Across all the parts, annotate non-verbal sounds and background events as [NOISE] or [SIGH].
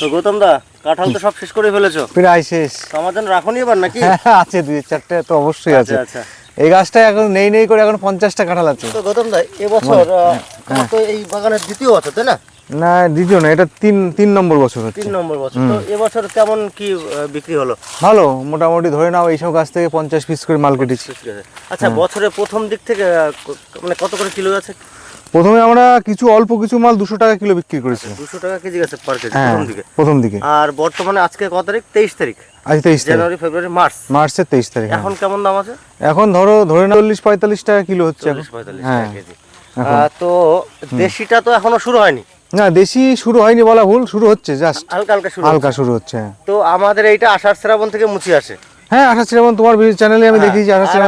তো গৌতম দা কাঁঠাল তো সব শেষ করে ফেলেছো। প্রায় শেষ। আমার জন্য রাখুনি এবার নাকি? হ্যাঁ আছে দুই চারটে তো অবশ্যই আছে। আচ্ছা। আচ্ছা এই গাছটা এখন নেই নেই করে এখন পঞ্চাশটা কাঁঠাল আছে। তো গৌতম দা এবছর আহ, তো এই বাগানের দ্বিতীয় বছর তাই না? না দ্বিতীয় না এটা তিন তিন নম্বর বছর হচ্ছে। তিন নম্বর বছর। তো এবছর কেমন কি বিক্রি হলো? ভালো মোটামুটি ধরে নাও এইসব গাছ থেকে পঞ্চাশ পিস করে মাল কেটেছি। আচ্ছা বছরের প্রথম দিক থেকে মানে কত করে কিলো আছে? প্রথমে আমরা কিছু অল্প কিছু মাল দুশো টাকা কিলো বিক্রি করেছি। দুশো টাকা কেজি গেছে পার কেজি হ্যাঁ প্রথম দিকে। প্রথম দিকে। আর বর্তমানে আজকে কত তারিখ? তেইশ তারিখ। আজ তেইশ জানুয়ারি ফেব্রুয়ারি মার্চ। মার্চের তেইশ তারিখ হ্যাঁ। এখন কেমন দাম আছে? এখন ধরো ধরে নাও চল্লিশ পঁয়তাল্লিশ টাকা কিলো হচ্ছে। হ্যাঁ। তো দেশিটা তো এখনও শুরু হয়নি। না দেশি শুরু হয়নি বলা ভুল শুরু হচ্ছে জাস্ট হালকা হালকা শুরু হালকা শুরু হচ্ছে হ্যাঁ। তো আমাদের এইটা আষাঢ় শ্রাবণ থেকে মুচি আসে। হ্যাঁ আঠাশ যেমন তোমার চ্যানেলে আমি দেখি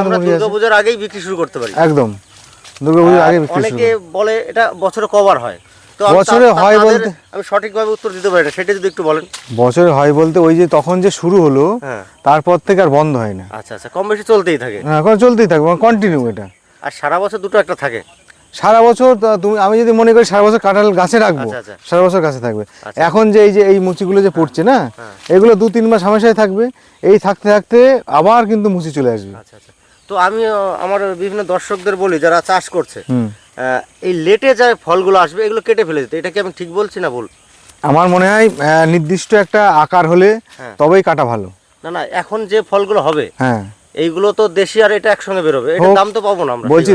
মুড়ি আছে দুর্গাপূজার আগেই বিক্রি শুরু করতে পারি। একদম। দুর্গাপুজোর আগে বিক্রি অনেকে বলে এটা বছরে কবার হয়। তো বছরে হয় বলতে- আমি সঠিকভাবে উত্তর দিতে পারি না সেটা যদি একটু বলেন। বছরে হয় বলতে ওই যে তখন যে শুরু হলো হ্যাঁ। তারপর থেকে আর বন্ধ হয় না। আচ্ছা আচ্ছা কম বেশি চলতেই থাকে। এখন চলতেই থাকবে কন্টিনিউ এটা। আর সারা বছর দুটো একটা থাকে। সারা বছর তুমি আমি যদি মনে করি সারা বছর কাঁঠাল গাছে রাখব আচ্ছা, আচ্ছা। সারা বছর গাছে থাকবে। আচ্ছা। এখন যে এই যে এই মুচিগুলো যে পড়ছে না হ্যাঁ। এগুলো দু তিন মাস হামেশাই থাকবে। এই থাকতে থাকতে আবার কিন্তু মুচি চলে আসবে। আচ্ছা আচ্ছা। তো আমি আমার বিভিন্ন দর্শকদের বলি যারা চাষ করছে এই লেটে যে ফলগুলো আসবে এগুলো কেটে ফেলে দিতে। এটা কি আমি ঠিক বলছি না ভুল? আমার মনে হয় নির্দিষ্ট একটা আকার হলে হ্যাঁ। তবেই কাটা ভালো। না না এখন যে ফলগুলো হবে হ্যাঁ। এইগুলো তো দেশি আর এটা একসঙ্গে বেরোবে। এটা দাম তো পাবো না আমরা বলছি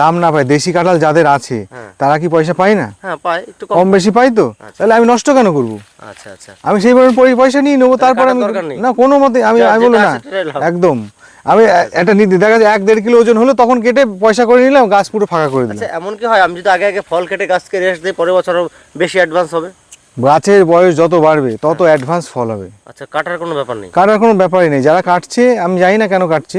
দাম না পাই দেশি কাঁঠাল যাদের আছে হ্যাঁ। তারা কি পয়সা পায় না? হ্যাঁ পাই একটু কম বেশি পাই তো? তাহলে আমি নষ্ট কেন করব? আচ্ছা আচ্ছা। আমি সেই পরিমাণ পয়সা নিয়ে নেব তারপর আমি। না কোনো মতে আমি আমি বলব না। একদম। আমি একটা নিতে দেখা যায় এক দেড় কিলো ওজন হলো, তখন কেটে পয়সা করে নিলাম, গাছ পুরো ফাঁকা করে দিলাম। এমনকি এমন কি হয়? আমি যদি আগে আগে ফল কেটে গাছকে রেস্ট দিই, পরের বছর বেশি অ্যাডভান্স হবে? গাছের বয়স যত বাড়বে তত অ্যাডভান্স ফল হবে। আচ্ছা কাটার কোনো ব্যাপার নেই? কাটার কোনো ব্যাপারই নেই। যারা কাটছে আমি জানি না কেন কাটছে।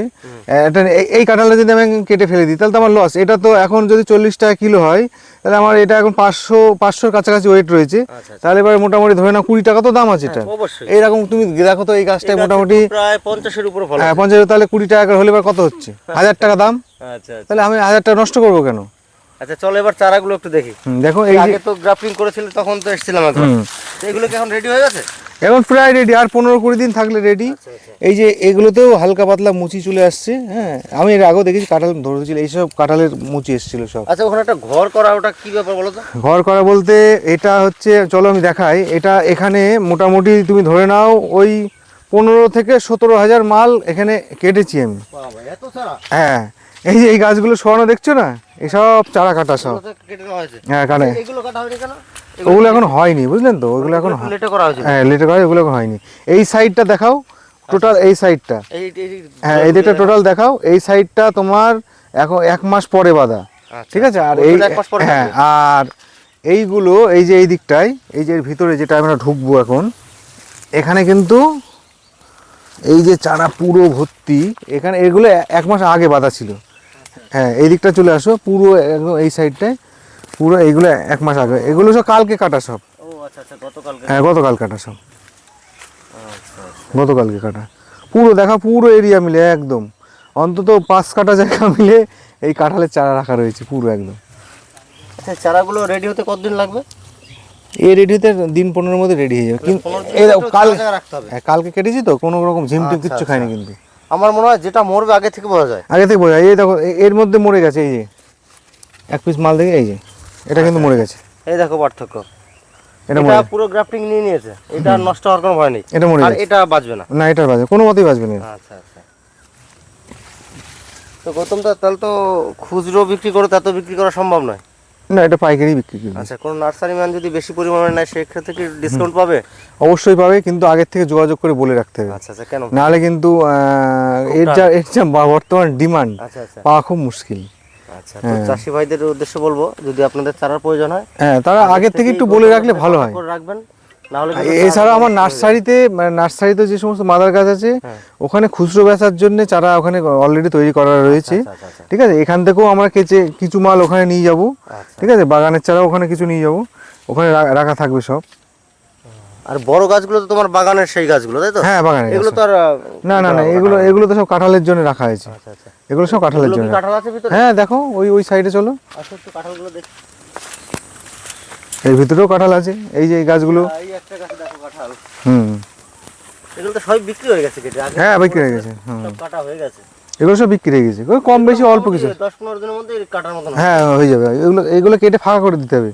এটা এই- কাঁঠালটা যদি আমি কেটে ফেলে দিই তাহলে তো আমার লস এটা তো এখন যদি চল্লিশ টাকা কিলো হয় তাহলে আমার এটা এখন পাঁচশো পাঁচশোর কাছাকাছি ওয়েট রয়েছে। আচ্ছা আচ্ছা। তাহলে এবার মোটামুটি ধরে না কুড়ি টাকা তো দাম আছে এটা। হ্যাঁ, এইরকম তুমি দেখো তো এই গাছটায় এই গাছে মোটামুটি প্রায় পঞ্চাশের উপরে হ্যাঁ। পঞ্চাশ তাহলে কুড়ি টাকা করে হলে এবার কত হচ্ছে? [LAUGHS] হাজার টাকা দাম? আচ্ছা আচ্ছা। তাহলে আমি হাজার টাকা নষ্ট করব কেন? আচ্ছা চলো এবার চারাগুলো একটু দেখি। দেখো এই আগে তো গ্রাফটিং করেছিল তখন তো এসেছিলাম একবার এগুলো কি এখন রেডি হয়ে গেছে? এখন প্রায় রেডি আর পনেরো কুড়ি দিন থাকলে রেডি আচ্ছা আচ্ছা। এই যে এগুলোতেও হালকা পাতলা মুচি চলে আসছে হ্যাঁ। আমি এর আগেও দেখেছি কাঁঠাল ধরেছিল এইসব কাঁঠালের মুচি এসেছিল সব। আচ্ছা ওখানে একটা ঘর করা ওটা কি ব্যাপার বলো তো? ঘর করা বলতে এটা হচ্ছে চলো আমি দেখাই এটা এখানে মোটামুটি তুমি ধরে নাও ওই পনেরো থেকে সতেরো হাজার মাল এখানে কেটেছি আমি। এত হ্যাঁ এই যে এই গাছগুলো শোয়ানো দেখছ না? এসব চারা কাটা সব। হ্যাঁ কাটে। ওগুলো এখন হয়নি বুঝলেন তো? ওগুলো এখন লেটে করা হয়েছিল। হ্যাঁ লেটে করা ওগুলো এখন হয়নি। এই সাইডটা দেখাও। টোটাল এই সাইডটা হ্যাঁ এই দিকটা টোটাল দেখাও। এই সাইডটা তোমার এখন এক মাস পরে বাঁধা। আচ্ছা, ঠিক আছে? আর এই হ্যাঁ আর এইগুলো এই যে এই দিকটায় এই যে ভিতরে যেটা আমরা ঢুকবো এখন এখানে কিন্তু এই যে চারা পুরো ভর্তি। এখানে এগুলো এক মাস আগে বাঁধা ছিল। হ্যাঁ এই দিকটা চলে আসো পুরো এই সাইডটায় পুরো এইগুলো এক মাস আগে। এগুলো সব কালকে কাটা সব। আচ্ছা আচ্ছা হ্যাঁ গতকাল কাটা সব। আচ্ছা গতকালকে কাটা। পুরো দেখা পুরো এরিয়া মিলে একদম। অন্তত পাঁচ কাটা জায়গা [LAUGHS] মিলে এই কাঁঠালের চারা রাখা রয়েছে পুরো একদম। আচ্ছা চারাগুলো রেডি হতে কতদিন লাগবে? এই রেডিতে দিন পনেরোর মধ্যে রেডি হয়ে যাবে। কিন্তু কাল হ্যাঁ, কালকে কেটেছি তো কোনো রকম ঝিমটিম কিচ্ছু। খাইনি কিন্তু। আমার মনে হয় যেটা মরবে আগে থেকে বোঝা যায়। আগে থেকে বোঝা যায়, এই দেখো এর মধ্যে মরে গেছে এই যে। এক পিস মাল দেখে এই যে। এটা কিন্তু মরে গেছে। এই দেখো পার্থক্য। এটা এটা পুরো গ্রাফটিং নিয়ে নিয়েছে। এটা নষ্ট হওয়ার কোনো ভয় নেই। এটা মরে আর এটা বাঁচবে না। না এটার বাজবে কোনো মতেই বাজবে না। আচ্ছা আচ্ছা। তো গৌতম দা তাহলে তো খুচরো বিক্রি করে তত বিক্রি করা সম্ভব নয়। না এটা পাইকারি বিক্রি করি আচ্ছা কোনো নার্সারি ম্যান যদি বেশি পরিমাণে নেয় সেক্ষেত্রে কি ডিসকাউন্ট পাবে? অবশ্যই পাবে কিন্তু আগের থেকে যোগাযোগ করে বলে রাখতে হবে। আচ্ছা আচ্ছা কেন? নাহলে কিন্তু এর যা এর যা বর্তমান ডিমান্ড আচ্ছা আচ্ছা। পাওয়া খুব মুশকিল। আচ্ছা তো চাষি ভাইদের উদ্দেশ্যে বলব যদি আপনাদের চারার প্রয়োজন হয় হ্যাঁ তারা আগের থেকে একটু বলে রাখলে ভালো হয়। রাখবেন। এছাড়া আমার নার্সারিতে মানে নার্সারিতে যে সমস্ত মাদার গাছ আছে হ্যাঁ। ওখানে খুচরো বেচার জন্য চারা ওখানে অলরেডি তৈরি করা রয়েছে। আচ্ছা আচ্ছা আচ্ছা। ঠিক আছে? এখান থেকেও আমরা কেচে কিছু মাল ওখানে নিয়ে যাব। আচ্ছা। ঠিক আছে? বাগানের চারা ওখানে কিছু নিয়ে যাব। ওখানে রাখা থাকবে সব। আর বড় গাছগুলো তো তোমার বাগানের সেই গাছগুলো তাই তো? হ্যাঁ বাগানে এগুলো তো আর না না না এগুলো এগুলো তো সব কাঁঠালের জন্য রাখা হয়েছে। আচ্ছা আচ্ছা। এগুলো সব কাঁঠালের জন্য কাঁঠাল আছে ভিতরে? হ্যাঁ দেখো ওই ওই সাইডে চলো। আচ্ছা একটু কাঁঠালগুলো দেখি। এর ভিতরেও কাঁঠাল আছে। এই যে এই গাছগুলো। এই একটা গাছে দেখো কাঁঠাল। হুম। এগুলো তো সবই বিক্রি হয়ে গেছে কেটে। আগে হ্যাঁ বিক্রি হয়ে গেছে হুম। সব কাটা হয়ে গেছে। এগুলো সব বিক্রি হয়ে গেছে। ওই কম বেশি অল্প কিছু। দিনের মধ্যে কাটার হ্যাঁ হয়ে যাবে। এগুলো এগুলো কেটে ফাঁকা করে দিতে হবে।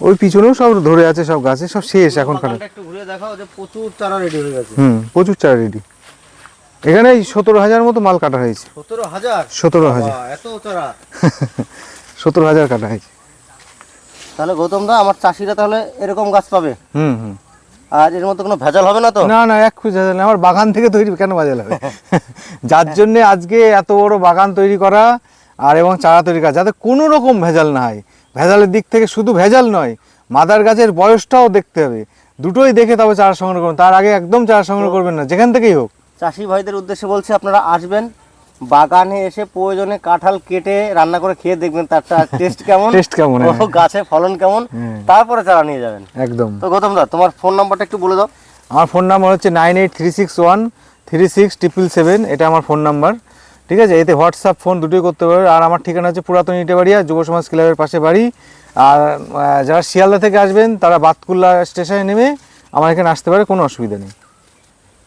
ওই পিছনেও সব ধরে আছে সব গাছে সব শেষ এখন কাটা একটু ঘুরে দেখাও যে প্রচুর চারা রেডি হয়ে গেছে। হুম প্রচুর চারা রেডি এখানে সতেরো হাজার মতো মাল কাটা হয়েছে। সতেরো হাজার? সতেরো হাজার। এত চারা। [LAUGHS] সতেরো হাজার কাটা হয়েছে। তাহলে গৌতম দা আমার চাষিরা তাহলে এরকম গাছ পাবে? হুম হুম। আর এর মধ্যে কোনো ভেজাল হবে না তো? না না এক খুঁজে না আমার বাগান থেকে তৈরি কেন বাজাল হবে? যার জন্য আজকে এত বড় বাগান তৈরি করা আর এবং চারা তৈরি করা যাতে কোনো রকম ভেজাল না হয়। ভেজালের দিক থেকে শুধু ভেজাল নয় মাদার গাছের বয়সটাও দেখতে হবে। দুটোই দেখে তবে চারা সংগ্রহ করুন। তার আগে একদম চারা সংগ্রহ করবেন না যেখান থেকেই হোক। চাষি ভাইদের উদ্দেশ্যে বলছি আপনারা আসবেন বাগানে এসে প্রয়োজনে কাঁঠাল কেটে রান্না করে খেয়ে দেখবেন তার টেস্ট [LAUGHS] কেমন? টেস্ট কেমন, হ্যাঁ। গাছে ফলন কেমন। তারপরে চারা নিয়ে যাবেন। একদম। তো গৌতম দা তোমার ফোন নাম্বারটা একটু বলে দাও। আমার ফোন নাম্বার হচ্ছে nine eight three six one three six triple seven এটা আমার ফোন নাম্বার ঠিক আছে? এতে হোয়াটসঅ্যাপ ফোন দুটোই করতে পারবে আর আমার ঠিকানা হচ্ছে পুরাতন ইটেবাড়িয়া যুব সমাজ ক্লাবের পাশে বাড়ি। আর যারা শিয়ালদা থেকে আসবেন তারা বাতকুল্লা স্টেশনে নেমে আমার এখানে আসতে পারে কোনো অসুবিধা নেই।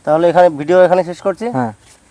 তাহলে এখানে ভিডিও এখানে শেষ করছি। হ্যাঁ।